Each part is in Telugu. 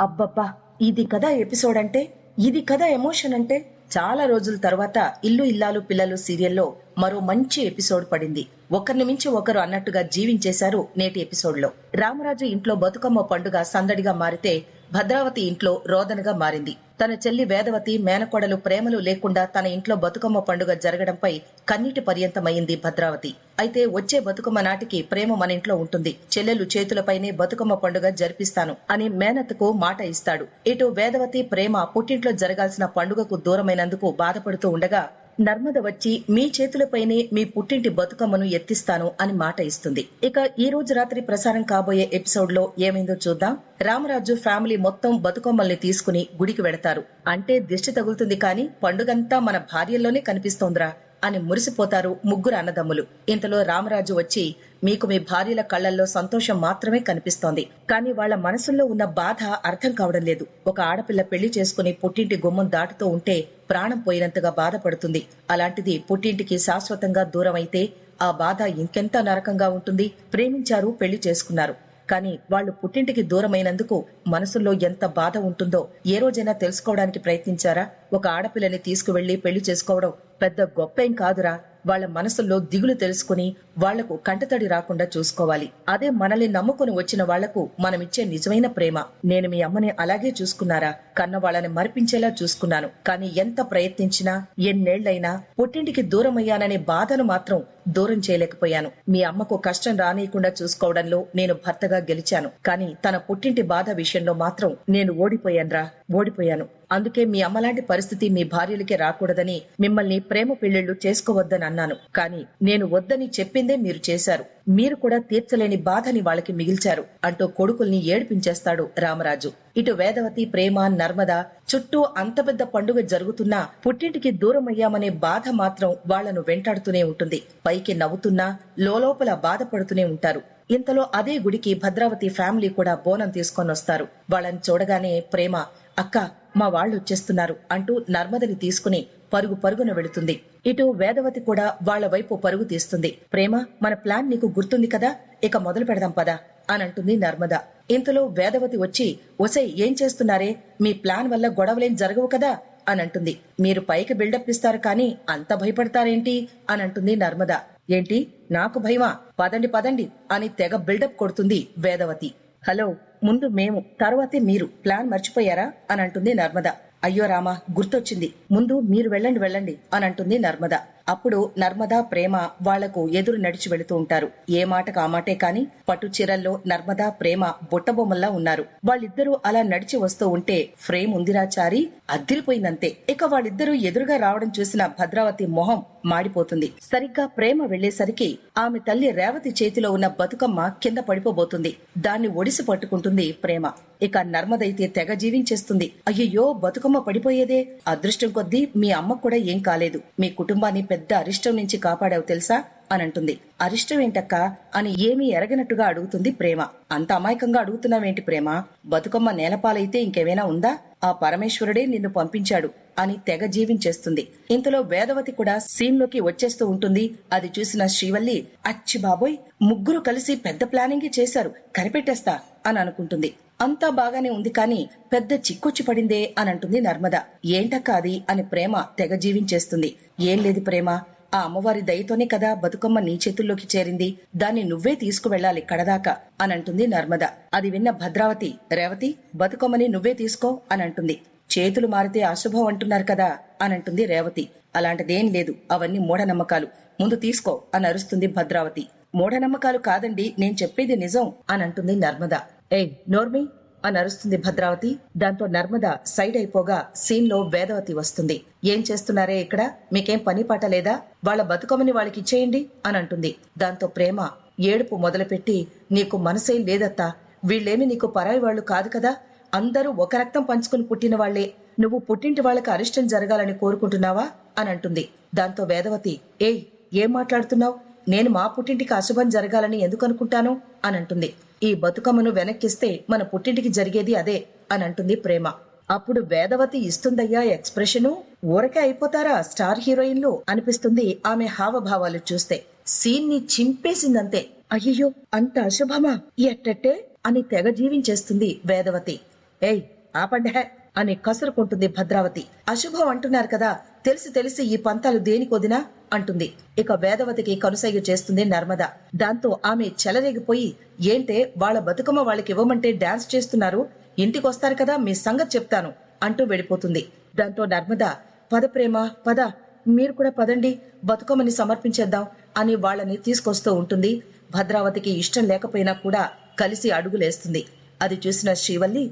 అబ్బబ్బా ఇది కదా ఎపిసోడ్ అంటే ఇది కదా ఎమోషన్ అంటే. చాలా రోజుల తర్వాత ఇల్లు ఇల్లాలు పిల్లలు సీరియల్లో మరో మంచి ఎపిసోడ్ పడింది. ఒకరిని మించి ఒకరు అన్నట్టుగా జీవించేశారు నేటి ఎపిసోడ్లో రామరాజు ఇంట్లో బతుకమ్మ పండుగ సందడిగా మారితే భద్రావతి ఇంట్లో రోదనగా మారింది. తన చెల్లి వేదవతి మేనకోడలు ప్రేమలు లేకుండా తన ఇంట్లో బతుకమ్మ పండుగ జరగడంపై కన్నీటి పర్యంతమైంది భద్రావతి. అయితే వచ్చే బతుకమ్మ నాటికి ప్రేమ మన ఇంట్లో ఉంటుంది. చెల్లెలు చేతులపైనే బతుకమ్మ పండుగ జరిపిస్తాను అని మేనత్కు మాట ఇస్తాడు. ఇటు వేదవతి ప్రేమ పుట్టింట్లో జరగాల్సిన పండుగకు దూరమైనందుకు బాధపడుతూ ఉండగా నర్మద వచ్చి మీ చేతులపైనే మీ పుట్టింటి బతుకమ్మను ఎత్తిస్తాను అని మాట ఇస్తుంది. ఇక ఈ రోజు రాత్రి ప్రసారం కాబోయే ఎపిసోడ్లో ఏమైందో చూద్దాం. రామరాజు ఫ్యామిలీ మొత్తం బతుకమ్మల్ని తీసుకుని గుడికి వెడతారు అంటే దిష్టి తగులుతుంది కానీ పండుగంతా మన భార్యల్లోనే కనిపిస్తోందిరా. అని మురిసిపోతారు ముగ్గురు అన్నదమ్ములు. ఇంతలో రామరాజు వచ్చి మీకు మీ భార్యల కళ్ళల్లో సంతోషం మాత్రమే కనిపిస్తోంది. కానీ వాళ్ళ మనసుల్లో ఉన్న బాధ అర్థం కావడం లేదు. ఒక ఆడపిల్ల పెళ్ళి చేసుకుని పుట్టింటి గుమ్మం దాటుతూ ఉంటే ప్రాణం పోయినంతగా బాధపడుతుంది. అలాంటిది పుట్టింటికి శాశ్వతంగా దూరం అయితే ఆ బాధ ఇంకెంత నరకంగా ఉంటుంది. ప్రేమించారు పెళ్ళి చేసుకున్నారు. కానీ వాళ్ళు పుట్టింటికి దూరమైనందుకు మనసులో ఎంత బాధ ఉంటుందో ఏ రోజైనా తెలుసుకోవడానికి ప్రయత్నించారా? ఒక ఆడపిల్లని తీసుకువెళ్ళి పెళ్ళి చేసుకోవడం పెద్ద గొప్పేం కాదురా. వాళ్ళ మనసుల్లో దిగులు తెలుసుకుని వాళ్ళకు కంటతడి రాకుండా చూసుకోవాలి. అదే మనల్ని నమ్ముకుని వచ్చిన వాళ్ళకు మనమిచ్చే నిజమైన ప్రేమ. నేను మీ అమ్మని అలాగే చూసుకున్నారా? కన్న వాళ్ళని మరిపించేలా చూసుకున్నాను. కానీ ఎంత ప్రయత్నించినా ఎన్నేళ్ళైనా పుట్టింటికి దూరమయ్యాననే బాధను మాత్రం దూరం చేయలేకపోయాను. మీ అమ్మకు కష్టం రానియకుండా చూసుకోవడంలో నేను భర్తగా గెలిచాను. కానీ తన పుట్టింటి బాధ విషయంలో మాత్రం నేను ఓడిపోయానురా ఓడిపోయాను. అందుకే మీ అమ్మలాంటి పరిస్థితి మీ భార్యలకే రాకూడదని మిమ్మల్ని ప్రేమ పెళ్ళిళ్ళు చేసుకోవద్దని అన్నాను. కానీ నేను వద్దని చెప్పిందే మీరు చేశారు. మీరు కూడా తీర్చలేని బాధని వాళ్ళకి మిగిల్చారు. అంటూ కొడుకుల్ని ఏడిపించేస్తాడు రామరాజు. ఇటు వేదవతి ప్రేమ నర్మద చుట్టూ అంత పెద్ద పండుగ జరుగుతున్నా పుట్టింటికి దూరం అయ్యామనే బాధ మాత్రం వాళ్ళను వెంటాడుతూనే ఉంటుంది. పైకి నవ్వుతున్నా లోలోపల బాధపడుతూనే ఉంటారు. ఇంతలో అదే గుడికి భద్రావతి ఫ్యామిలీ కూడా బోనం తీసుకొని వస్తారు. వాళ్ళని చూడగానే ప్రేమ అక్క మా వాళ్ళు వచ్చేస్తున్నారు అంటూ నర్మదని తీసుకుని పరుగు పరుగున వెళుతుంది. ఇటు వేదవతి కూడా వాళ్ళ వైపు పరుగు తీస్తుంది. ప్రేమ మన ప్లాన్ నీకు గుర్తుంది కదా? ఇక మొదలు పెడదాం పదా అని అంటుంది నర్మద. ఇంతలో వేదవతి వచ్చి ఒసై ఏం చేస్తున్నారే? మీ ప్లాన్ వల్ల గొడవలేం జరగవు కదా? అని అంటుంది మీరు పైకి బిల్డప్ ఇస్తారు కానీ అంత భయపడతారేంటి? అని అంటుంది నర్మద. ఏంటి? నాకు భయమా? పదండి పదండి అని తెగ బిల్డప్ కొడుతుంది వేదవతి. హలో ముందు మేము తర్వాతే మీరు. ప్లాన్ మర్చిపోయారా? అని అంటుంది నర్మద. అయ్యో రామా గుర్తొచ్చింది. ముందు మీరు వెళ్ళండి వెళ్ళండి అని అంటుంది నర్మద. అప్పుడు నర్మదా ప్రేమ వాళ్ళకు ఎదురు నడిచి వెళుతూ ఉంటారు. ఏ మాటకు ఆ మాటే కాని పట్టు చీరల్లో నర్మదా ప్రేమ బుట్టబొమ్మల్లా ఉన్నారు. వాళ్ళిద్దరూ అలా నడిచి వస్తూ ఉంటే ఫ్రేమ్ ఉందిరా చారి అద్దిరిపోయిందంతే. ఇక వాళ్ళిద్దరూ ఎదురుగా రావడం చూసిన భద్రావతి మొహం మాడిపోతుంది. సరిగ్గా ప్రేమ వెళ్ళేసరికి ఆమె తల్లి రేవతి చేతిలో ఉన్న బతుకమ్మ కింద పడిపోబోతుంది. దాన్ని ఒడిసి పట్టుకుంటుంది ప్రేమ. ఇక నర్మదైతే తెగ జీవించేస్తుంది. అయ్యయ్యో బతుకమ్మ పడిపోయేదే. అదృష్టం కొద్దీ మీ అమ్మ కూడా ఏం కాలేదు. మీ కుటుంబాన్ని పెద్ద అరిష్టం నుంచి కాపాడావు తెలుసా? అని అంటుంది అరిష్టం ఏంటక్క? అని ఏమీ ఎరగనట్టుగా అడుగుతుంది ప్రేమ. అంత అమాయకంగా అడుగుతున్నావేంటి ప్రేమ? బతుకమ్మ నేలపాలైతే ఇంకేమైనా ఉందా? ఆ పరమేశ్వరుడే నిన్ను పంపించాడు అని తెగ జీవించేస్తుంది. ఇంతలో వేదవతి కూడా సీన్లోకి వచ్చేస్తూ ఉంటుంది. అది చూసిన శ్రీవల్లి అచ్చి బాబోయ్ ముగ్గురు కలిసి పెద్ద ప్లానింగే చేశారు. కనిపెట్టేస్తా అని అనుకుంటుంది. అంతా బాగానే ఉంది కానీ పెద్ద చిక్కొచ్చి పడిందే అని అంటుంది నర్మద. ఏంటక్క అది అని ప్రేమ తెగ జీవించేస్తుంది. ఏం లేదు ప్రేమ. ఆ అమ్మవారి దయతోనే కదా బతుకమ్మ నీ చేతుల్లోకి చేరింది. దాన్ని నువ్వే తీసుకువెళ్ళాలి కడదాకా అని అంటుంది నర్మద. అది విన్న భద్రావతి రేవతి బతుకమ్మని నువ్వే తీసుకో అని అంటుంది చేతులు మారితే అశుభం అంటున్నారు కదా అని అంటుంది రేవతి. అలాంటిదేం లేదు. అవన్నీ మూఢనమ్మకాలు. ముందు తీసుకో అని అరుస్తుంది భద్రావతి. మూఢనమ్మకాలు కాదండి నేను చెప్పేది నిజం అని అంటుంది నర్మద. ఏ నోర్మి! అని అరుస్తుంది భద్రావతి. దాంతో నర్మద సైడ్ అయిపోగా సీన్లో వేదవతి వస్తుంది. ఏం చేస్తున్నారే ఇక్కడ? మీకేం పని పాట లేదా? వాళ్ళ బతుకమ్మని వాళ్ళకి ఇచ్చేయండి అని అంటుంది. దాంతో ప్రేమ ఏడుపు మొదలుపెట్టి నీకు మనసేం లేదత్తా. వీళ్ళేమి నీకు పరాయి వాళ్ళు కాదు కదా? అందరూ ఒక రక్తం పంచుకుని పుట్టిన వాళ్ళే నువ్వు పుట్టింటి వాళ్ళకి అరిష్టం జరగాలని కోరుకుంటున్నావా? అని అంటుంది. దాంతో వేదవతి ఏయ్ ఏం మాట్లాడుతున్నావు? నేను మా పుట్టింటికి అశుభం జరగాలని ఎందుకు అనుకుంటాను? అని అంటుంది. ఈ బతుకమ్మను వెనక్కిస్తే మన పుట్టింటికి జరిగేది అదే అని అంటుంది ప్రేమ. అప్పుడు వేదవతి ఇస్తుందయ్యా ఎక్స్ప్రెషను ఊరకే అయిపోతారా స్టార్ హీరోయిన్లు? అనిపిస్తుంది ఆమె హావభావాలు చూస్తే. సీన్ని చింపేసిందంతే. అయ్యో అంత అశుభమా? ఎట్టట్టే? అని తెగ జీవించేస్తుంది వేదవతి. ఏయ్ ఆపండి హే అని కసురుకుంటుంది భద్రావతి. అశుభం అంటున్నారు కదా తెలిసి తెలిసి ఈ పంతాలు దేనికొదినా అంటుంది. ఇక వేదవతికి కనుసైగ చేస్తుంది నర్మద. దాంతో ఆమె చెలరేగిపోయి ఏంటే వాళ్ళ బతుకమ్మ వాళ్ళకి ఇవ్వమంటే డాన్స్ చేస్తున్నారు ఇంటికొస్తారు కదా మీ సంగతి చెప్తాను అంటూ వెళ్ళిపోతుంది. దాంతో నర్మద పద ప్రేమ పద మీరు కూడా పదండి బతుకమ్మని సమర్పించేద్దాం అని వాళ్ళని తీసుకొస్తూ ఉంటుంది. భద్రావతికి ఇష్టం లేకపోయినా కూడా కలిసి అడుగులేస్తుంది. అది చూసిన శ్రీవల్లి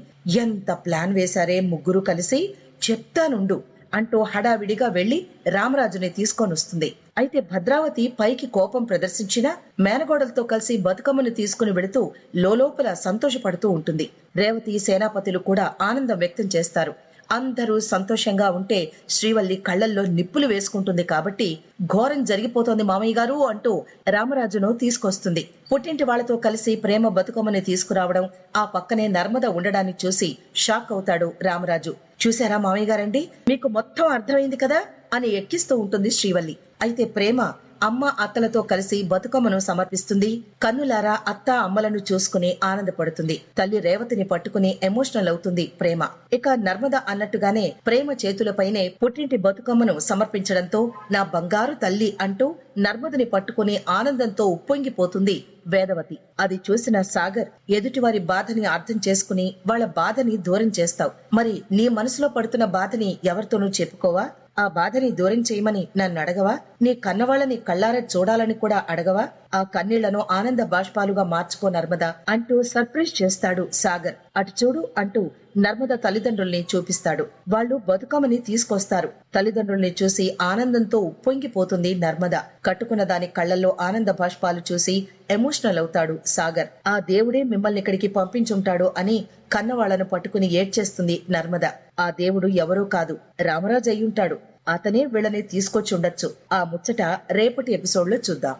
ఎంత ప్లాన్ వేశారే ముగ్గురు కలిసి? చెప్తానుండు. అంటూ హడావిడిగా వెళ్ళి రామరాజుని తీసుకొని వస్తుంది. అయితే భద్రావతి పైకి కోపం ప్రదర్శించినా మేనగోడలతో కలిసి బతుకమ్మను తీసుకుని వెళుతూ లోలోపల సంతోషపడుతూ ఉంటుంది. రేవతి సేనాపతులు కూడా ఆనందం వ్యక్తం చేస్తారు. అందరూ సంతోషంగా ఉంటే శ్రీవల్లి కళ్ళల్లో నిప్పులు వేసుకుంటుంది కాబట్టి ఘోరం జరిగిపోతోంది మామయ్య గారు అంటూ రామరాజును తీసుకొస్తుంది. పుట్టింటి వాళ్ళతో కలిసి ప్రేమ బతుకమ్మని తీసుకురావడం ఆ పక్కనే నర్మద ఉండడాన్ని చూసి షాక్ అవుతాడు రామరాజు. చూసారా మామయ్య గారండి? మీకు మొత్తం అర్థమైంది కదా? అని ఎక్కిస్తూ ఉంటుంది శ్రీవల్లి. అయితే ప్రేమ అమ్మ అత్తలతో కలిసి బతుకమ్మను సమర్పిస్తుంది. కన్నులారా అత్త అమ్మలను చూసుకుని ఆనందపడుతుంది. తల్లి రేవతిని పట్టుకుని ఎమోషనల్ అవుతుంది ప్రేమ. ఇక నర్మద అన్నట్టుగానే ప్రేమ చేతులపైనే పుట్టింటి బతుకమ్మను సమర్పించడంతో నా బంగారు తల్లి అంటూ నర్మదని పట్టుకుని ఆనందంతో ఉప్పొంగిపోతుంది వేదవతి. అది చూసిన సాగర్ ఎదుటివారి బాధని అర్థం చేసుకుని వాళ్ళ బాధని దూరం చేస్తావు. మరి నీ మనసులో పడుతున్న బాధని ఎవరితోనూ చెప్పుకోవా? ఆ బాధని దూరం చేయమని నన్ను అడగవా? నీ కన్నవాళ్ళని కళ్ళార చూడాలని కూడా అడగవా? ఆ కన్నీళ్ళను ఆనంద బాష్పాలుగా మార్చుకో నర్మద అంటూ సర్ప్రైజ్ చేస్తాడు సాగర్. అటు చూడు అంటూ నర్మద తల్లిదండ్రుల్ని చూపిస్తాడు. వాళ్ళు బతుకమ్మని తీసుకొస్తారు. తల్లిదండ్రుల్ని చూసి ఆనందంతో ఉప్పొంగిపోతుంది నర్మద. కట్టుకున్న దాని కళ్ళల్లో ఆనంద బాష్పాలు చూసి ఎమోషనల్ అవుతాడు సాగర్. ఆ దేవుడే మిమ్మల్ని ఇక్కడికి పంపించుంటాడు అని కన్నవాళ్ళను పట్టుకుని ఏడ్చేస్తుంది నర్మద. ఆ దేవుడు ఎవరూ కాదు. రామరాజు అయ్యుంటాడు అతనే వీళ్ళని తీసుకొచ్చి ఉండొచ్చు ఆ ముచ్చట రేపటి ఎపిసోడ్లో చూద్దాం.